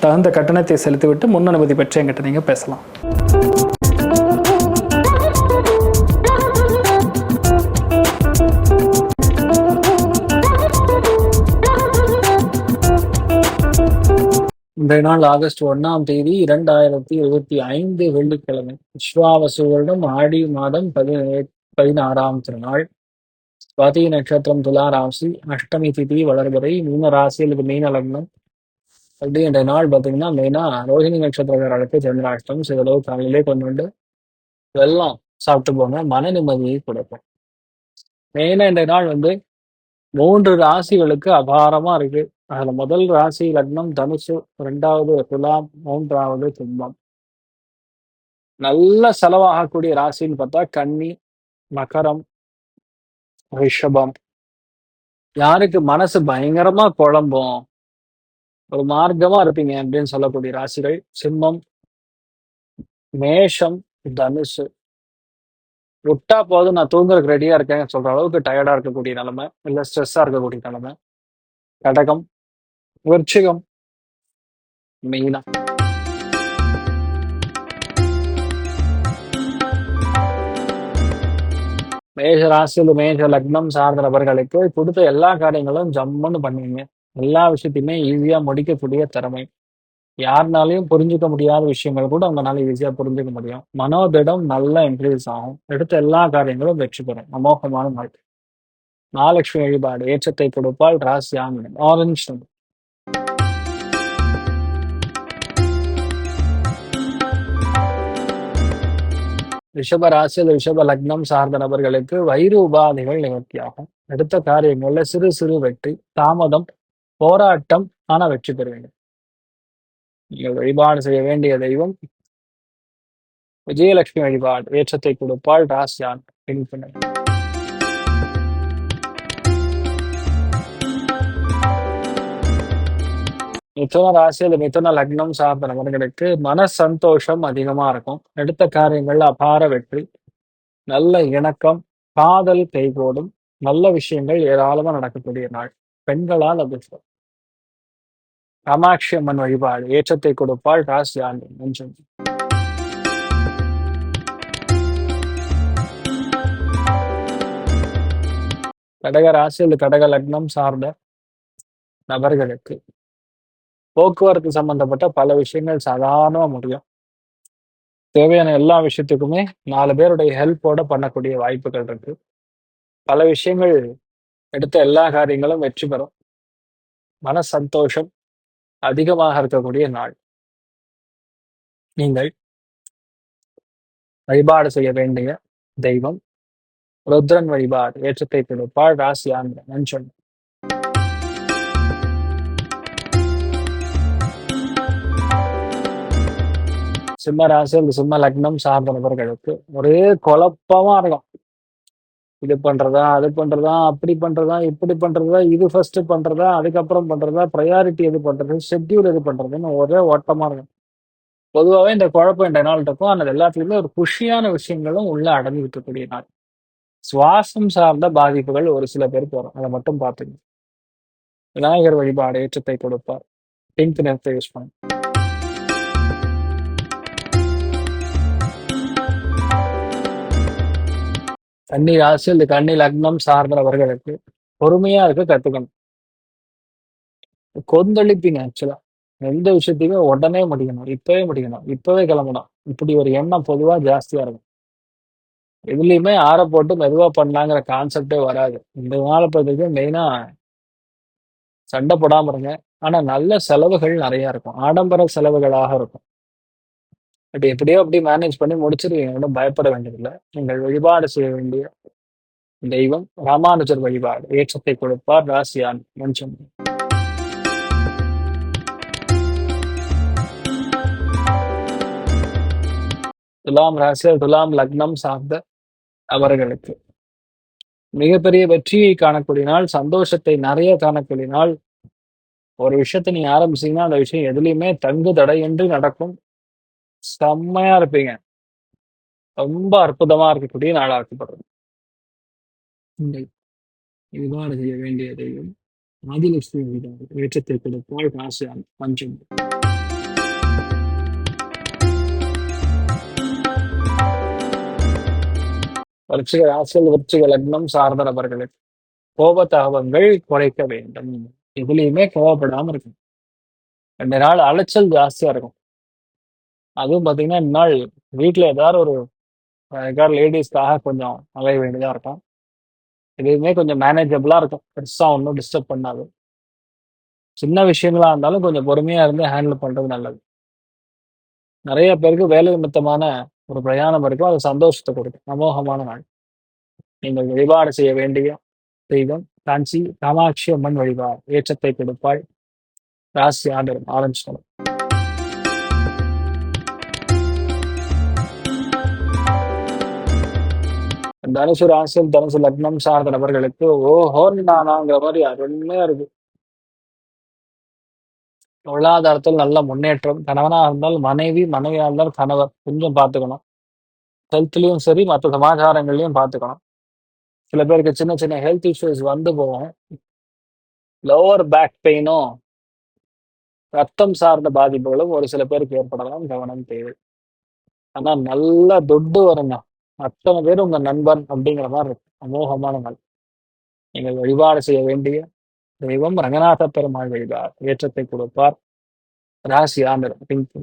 தகுந்த கட்டணத்தை செலுத்திவிட்டு முன் அனுமதி பெற்று எங்கிட்ட நீங்கள் பேசலாம். இன்றைய நாள் ஆகஸ்ட் ஒண்ணாம் தேதி இரண்டாயிரத்தி இருபத்தி ஐந்து வெள்ளிக்கிழமை. விஸ்வாவசு வருடம் ஆடி மாதம் பதினே பதினாறாம் திருநாள். சுவாதி நட்சத்திரம் துலா ராசி. அஷ்டமி திதி வளர்பறை. மீன ராசியில் மீன லக்னம். அப்படி என்ற நாள் பார்த்தீங்கன்னா மெயினா ரோஹிணி நட்சத்திரக்காரர்களுக்கு சந்திராஷ்டம் சிறிதளவு காலையிலே கொண்டு வந்து வெள்ளம் சாப்பிட்டு போங்க மன நிம்மதியை கொடுக்கும். மெயினா இன்றைய நாள் வந்து மூன்று ராசிகளுக்கு அபாரமா இருக்கு. அதுல முதல் ராசி லக்னம் தனுசு ரெண்டாவது துலாம் மூன்றாவது கும்பம். நல்ல செலவாகக்கூடிய ராசின்னு பார்த்தா கன்னி மகரம் ரிஷபம். யாருக்கு மனசு பயங்கரமா குழம்பும். ஒரு மார்க்கமா இருப்பீங்க அப்படின்னு சொல்லக்கூடிய ராசிகள் சிம்மம் மேஷம் தனுசு. விட்டா போதும் நான் தூங்குறதுக்கு ரெடியா இருக்கேன் சொல்ற அளவுக்கு டயர்டா இருக்கக்கூடிய நிலைமை இல்ல ஸ்ட்ரெஸ்ஸா இருக்கக்கூடிய நிலைமை. கடகம் விருச்சிகம் மெயினா மேஷ ராசியில் மேஷ லக்னம் சார்ந்த நபர்களுக்கு கொடுத்த எல்லா காரியங்களும் ஜம்முன்னு பண்ணுவீங்க. எல்லா விஷயத்தையுமே ஈஸியா முடிக்கக்கூடிய திறமை. யாருனாலையும் புரிஞ்சுக்க முடியாத விஷயங்கள் கூட உங்களால ஈஸியா புரிஞ்சுக்க முடியும். மனோதிடம் நல்லா இன்க்ரீஸ் ஆகும். எடுத்த எல்லா காரியங்களும் வெற்றி பெறும். அமோகமான நாள். மகாலட்சுமி வழிபாடு. ஏற்றத்தை கொடுப்பால் ராசி ஆங்கிலம் ஆரஞ்சு நம்பர் ரிஷப ராசியில் ரிஷப லக்னம் சார்ந்த நபர்களுக்கு வயிறு உபாதைகள் நிவர்த்தியாகும். எடுத்த காரியங்கள்ல சிறு சிறு வெற்றி தாமதம் போராட்டம் ஆனா வெற்றி பெறுவீங்க நீங்கள் வழிபாடு செய்ய வேண்டிய தெய்வம் விஜயலட்சுமி வழிபாடு ஏற்றத்தை கொடுப்பால் ராசியான் பின்புணர் மிதுன ராசி அல்லது மிதுன லக்னம் சார்ந்த நபர்களுக்கு மன சந்தோஷம் அதிகமா இருக்கும். எடுத்த காரியங்கள்ல அபார வெற்றி நல்ல இணக்கம் காதல் கைகோடும் நல்ல விஷயங்கள் ஏராளமா நடக்கக்கூடிய நாள். பெண்களால் அதிர்ஷ்டம் காமாட்சி அம்மன் வழிபாடு ஏற்றத்தை கொடுப்பாள் ராசி ஆண்டு நன்றி. கடக ராசி அல்லது கடக லக்னம் சார்ந்த நபர்களுக்கு போக்குவரத்து சம்பந்தப்பட்ட பல விஷயங்கள் சாதாரணமாக முடியும். தேவையான எல்லா விஷயத்துக்குமே நாலு பேருடைய ஹெல்ப்போட பண்ணக்கூடிய வாய்ப்புகள் இருக்கு. பல விஷயங்கள் எடுத்த எல்லா காரியங்களும் வெற்றி பெறும். மன சந்தோஷம் அதிகமாக இருக்கக்கூடிய நாள். நீங்கள் வழிபாடு செய்ய வேண்டிய தெய்வம். ருத்ரன் வழிபாடு ஏற்றத்தை கொடுப்பாள் ராசி ஆந்திர நஞ்சன் சிம்ம ராசி அந்த சிம்ம லக்னம் சார்ந்த நபர்களுக்கு ஒரே குழப்பமா இருக்கும். இது பண்றதா அது பண்றதா அப்படி பண்றதா இப்படி பண்றதா இது ஃபர்ஸ்ட் பண்றதா அதுக்கப்புறம் பண்றதா ப்ரையாரிட்டி எது பண்றது ஷெட்யூல் எது பண்றதுன்னு ஒரே ஓட்டமா இருக்கும். பொதுவாகவே இந்த குழப்பம் இந்த நாள் இருக்கும். ஆனால் எல்லாத்துலயுமே ஒரு குஷியான விஷயங்களும் உள்ள அடங்கி இருக்கக்கூடிய நாள். சுவாசம் சார்ந்த பாதிப்புகள் ஒரு சில பேர் போறோம் அதை மட்டும் பார்த்துங்க விநாயகர் வழிபாடு ஏற்றத்தை கொடுப்பார். பிங்க் நிறத்தை யூஸ் பண்ணுங்க கன்னி ராசி இந்த கன்னி லக்னம் சார்ந்தவர்களுக்கு பொறுமையா இருக்க கத்துக்கணும். கொந்தளிப்பீங்க ஆக்சுவலா எந்த விஷயத்தையுமே உடனே முடிக்கணும் இப்பவே முடிக்கணும் இப்பவே கிளம்பணும். இப்படி ஒரு எண்ணம் பொதுவா ஜாஸ்தியா இருக்கும். எதுலையுமே ஆற போட்டு மெதுவா பண்ணலாங்கிற கான்செப்டே வராது. இந்த நாளை மெயினா சண்டை போடாம இருங்க. ஆனா நல்ல செலவுகள் நிறைய இருக்கும். ஆடம்பர செலவுகளாக இருக்கும். பட் எப்படியோ அப்படி மேனேஜ் பண்ணி முடிச்சிருவீங்க. ஒன்றும் பயப்பட வேண்டியதில்லை. நீங்கள் வழிபாடு செய்ய வேண்டிய தெய்வம் ராமானுஜர் வழிபாடு. ஏற்றத்தை கொடுப்பார் ராசியான் மனுஷன் துலாம் ராசியர் துலாம் லக்னம் சார்ந்த அவர்களுக்கு மிகப்பெரிய வெற்றியை காணக்கூடிய நாள் சந்தோஷத்தை நிறைய காணக்கூடிய நாள் ஒரு விஷயத்தை நீங்க ஆரம்பிச்சீங்கன்னா அந்த விஷயம் எதுலையுமே தங்கு தடையின்றி நடக்கும். செம்மையா இருப்பீங்க. ரொம்ப அற்புதமா இருக்கக்கூடிய நாளா இருக்கப்படுறது நீங்கள் இவ்வாறு செய்ய வேண்டிய தெய்வம் ஆதிலட்சுமி வழிபாடு ஏற்றத்தை கொடுப்பால் ராசியான் பஞ்சம் விருச்சிக ராசியில் விருச்சிக லக்னம் சார்ந்த நபர்களுக்கு கோபதாபங்கள் குறைக்க வேண்டும். எதுலையுமே கோவப்படாம இருக்கும் ரெண்டு நாள் அலைச்சல் ஜாஸ்தியா இருக்கும். அதுவும் பார்த்தீங்கன்னா இந்நாள் வீட்டுல ஏதாவது ஒரு ஏதாவது லேடிஸ்க்காக கொஞ்சம் அலைய வேண்டியதா இருக்கும். எதுவுமே கொஞ்சம் மேனேஜபிளா இருக்கும். பெருசா ஒன்றும் டிஸ்டர்ப் பண்ணாது. சின்ன விஷயங்களா இருந்தாலும் கொஞ்சம் பொறுமையா இருந்து ஹேண்டில் பண்றது நல்லது. நிறைய பேருக்கு வேலை நிமித்தமான ஒரு பிரயாணம் இருக்கும். அது சந்தோஷத்தை கொடுக்கும். அமோகமான நாள். நீங்கள் வழிபாடு செய்ய வேண்டிய தெய்வம் காஞ்சி காமாட்சி அம்மன் வழிபாடு. ஏற்றத்தை கொடுப்பாள். ராசி ஆண்டரும் ஆரம்பிச்சோம் தனுசு ராசியில் தனுசு லக்னம் சார்ந்த நபர்களுக்கு ஓஹோன்னு நானாங்கிற மாதிரி அருமையா இருக்கு. பொருளாதாரத்தில் நல்ல முன்னேற்றம். கணவனா இருந்தால் மனைவி மனைவியா இருந்தால் கணவர். கொஞ்சம் பார்த்துக்கணும். ஹெல்த்லயும் சரி மற்ற சமாச்சாரங்கள்லயும் பார்த்துக்கணும். சில பேருக்கு சின்ன சின்ன ஹெல்த் இஷ்யூஸ் வந்து போகும். லோவர் பேக் பெயினும் ரத்தம் சார்ந்த பாதிப்புகளும் ஒரு சில பேருக்கு ஏற்படலாம். கவனம் தேவை. ஆனா நல்ல துட்டு வருங்க அத்தனை பேர் உங்க நண்பன் அப்படிங்கிற மாதிரி இருக்கு. அமோகமான நாள். நீங்கள் வழிபாடு செய்ய வேண்டிய தெய்வம் ரங்கநாத பெருமாள் வழிபார் ஏற்றத்தை கொடுப்பார். ராசி ஆண்டர் பிங்க்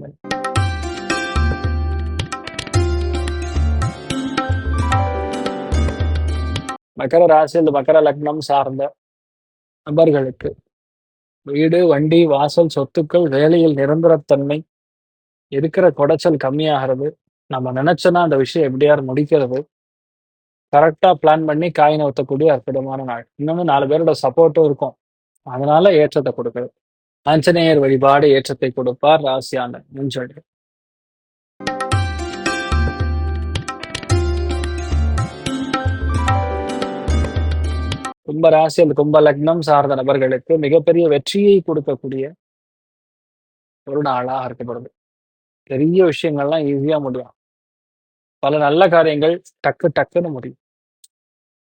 மகர ராசி இந்த மகர லக்னம் சார்ந்த நபர்களுக்கு வீடு வண்டி வாசல் சொத்துக்கள் வேலையில் நிரந்தரத்தன்மை இருக்கிற குடைச்சல் கம்மியாகிறது. நம்ம நினைச்சோன்னா அந்த விஷயம் எப்படியாவது முடிக்கிறது. கரெக்டா பிளான் பண்ணி காய் நவுத்தக்கூடிய அற்புதமான நாள். இன்னொன்று நாலு பேரோட சப்போர்ட்டும் இருக்கும். அதனால ஏற்றத்தை கொடுக்குது. ஆஞ்சநேயர் வழிபாடு ஏற்றத்தை கொடுப்பார் ராசியான முன்சொல்லி கும்ப ராசி அந்த கும்ப லக்னம் சார்ந்த நபர்களுக்கு மிகப்பெரிய வெற்றியை கொடுக்கக்கூடிய ஒரு நாளாக இருக்கப்படுது பெரிய விஷயங்கள்லாம் ஈஸியா முடியும். பல நல்ல காரியங்கள் டக்கு டக்குன்னு முடியும்.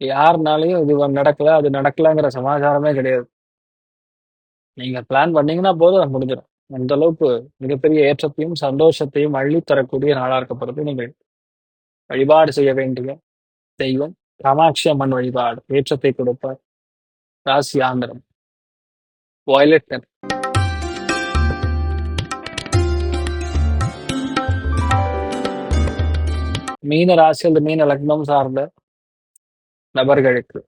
யாருனாலையும் இது நடக்கல அது நடக்கலங்கிற சமாச்சாரமே கிடையாது. நீங்க பிளான் பண்ணீங்கன்னா போதும் அது முடிஞ்சிடும். அந்த அளவுக்கு மிகப்பெரிய ஏற்றத்தையும் சந்தோஷத்தையும் அள்ளி தரக்கூடிய நாளா இருக்கப்படுறது நீங்கள். வழிபாடு செய்ய வேண்டிய தெய்வம் காமாட்சி அம்மன் வழிபாடு ஏற்றத்தை கொடுப்பார். ராசி ஆந்திரம். வயலட் மீன ராசி அல்லது மீன லக்னம் சார்ந்த நபர்களுக்கு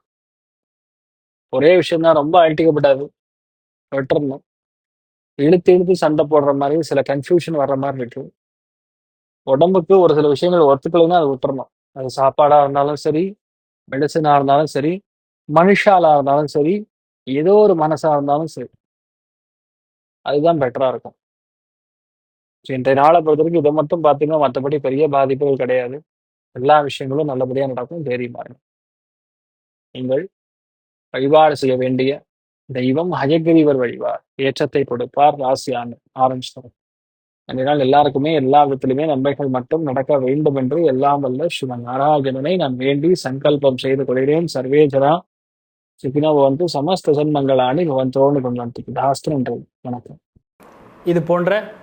ஒரே விஷயம் தான் ரொம்ப அழட்டிக்கப்படாது. விட்டுறணும். இழுத்து இழுத்து சண்டை போடுற மாதிரி சில கன்ஃபியூஷன் வர்ற மாதிரி இருக்கு. உடம்புக்கு ஒரு சில விஷயங்கள் ஒத்துக்கலைன்னா அது விட்டுறணும். அது சாப்பாடா இருந்தாலும் சரி மெடிசனா இருந்தாலும் சரி மனுஷாலா இருந்தாலும் சரி ஏதோ ஒரு மனசா இருந்தாலும் சரி. அதுதான் பெட்டரா இருக்கும். So, இன்றைய நாளை பொறுத்த வரைக்கும் இதை மட்டும் பார்த்தீங்கன்னா மற்றபடி பெரிய பாதிப்புகள் கிடையாது. எல்லா விஷயங்களும் நல்லபடியா நடக்கும். தைரியமா நீங்கள் வழிபாடு செய்ய வேண்டிய தெய்வம் ஹயகிரீவர் வழிவார் ஏற்றத்தை கொடுப்பார் ராசியான ஆரம்பிச்சிட்டோம். அதனால் எல்லாருக்குமே எல்லா விதத்திலுமே நன்மைகள் மட்டும் நடக்க வேண்டும் என்று எல்லாம் வல்ல சிவன். நாராயணனை நான் வேண்டி சங்கல்பம் செய்து கொள்கிறேன். சர்வேஜரா சுகினோ வந்து சமஸ்த சன்மங்களானி பவந்தோன்னு கொண்டு தாஸ்து வணக்கம். இது போன்ற